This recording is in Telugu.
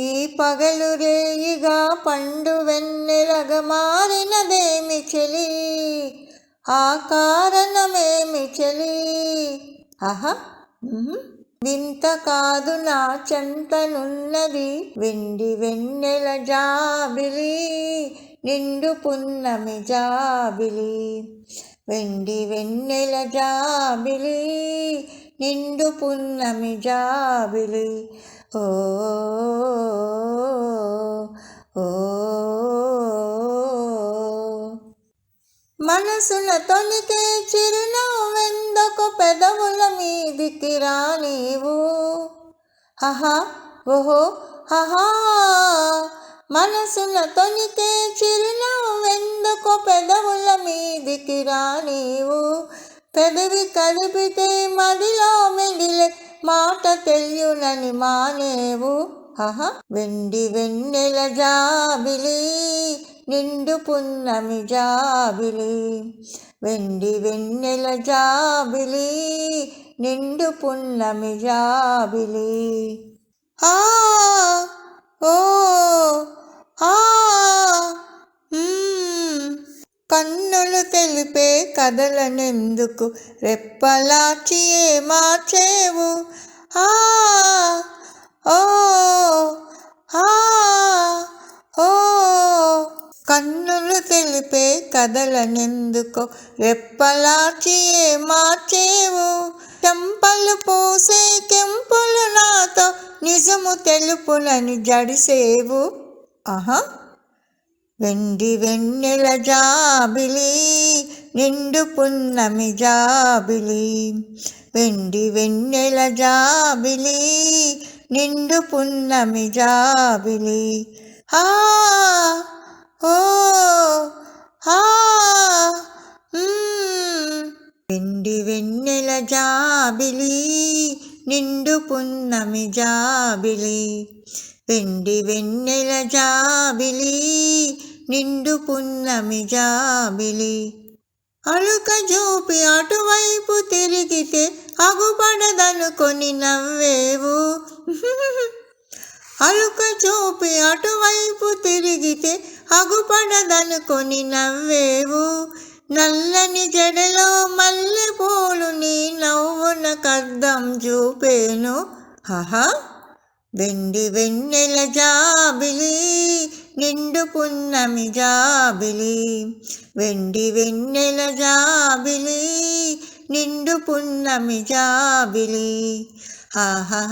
ఈ పగలు రేయిగా పండు వెన్నెలగ మారినదేమి చెలి ఆ కారణమేమి చెలి? ఆహా వింత కాదు నా చెంతనున్నది వెండి వెన్నెల జాబిలి నిండు పున్నమి జాబిలి. వెండి వెన్నెల జాబిలి నిండు పున్నమి జాబిలి. ఓ ఓ మనసున తొలికే చిరునవ్వెందుకు పెదవుల మీదికి రానీవు? హహా ఓహో హహా. మనసున తొలికే చిరునవ్వెందుకు పెదవుల మీదికి రానీవు? పెదవి కలిపితే మదిలో మిగిలే మాట తెలియునని మానేవు. హహ. వెండి వెన్నెల జాబిలి నిండు పున్నమి జాబిలి. వెండి వెన్నెల జాబిలి నిండు పున్నమి జాబిలి. ఆ ఓ! ఆ కన్నులు తెలిపే కదలనెందుకు రెప్పలాచి ఏ మార్చేవు. ఆ ఓ ఆ ఓ. కన్నులు తెలిపే కదలనెందుకు? రెప్పలాచి ఏ మార్చేవు? చెంపలు పూసే కెంపులు నాతో నిజము తెలుపునని జడిసేవు? ఆహా. వెండి వెన్నెల జాబిలి నిండు పున్నమి జాబిలి వెండి వెన్నెల జాబిలి నిండు పున్నమి జాబిలి ఆ ఓ ఆ మ్మ్. వెండి వెన్నెల జాబిలి నిండు పున్నమి జాబిలి వెండి వెన్నెల జాబిలి నిండు పున్నమి జాబిలి అలుక చూపి అటువైపు తిరిగితే అగుపడదనుకొని నవ్వేవు. అలుక చూపి అటువైపు తిరిగితే అగుపడదనుకొని నవ్వేవు. నల్లని జడలో మల్లెపూలు నీ నవ్వున కద్దం చూపేను. హహ. వెండి వెన్నెల జాబిలి నిండు పున్నమి జాబిలి వెండి వెన్నెల జాబిలి నిండు పున్నమి జాబిలి ఆహా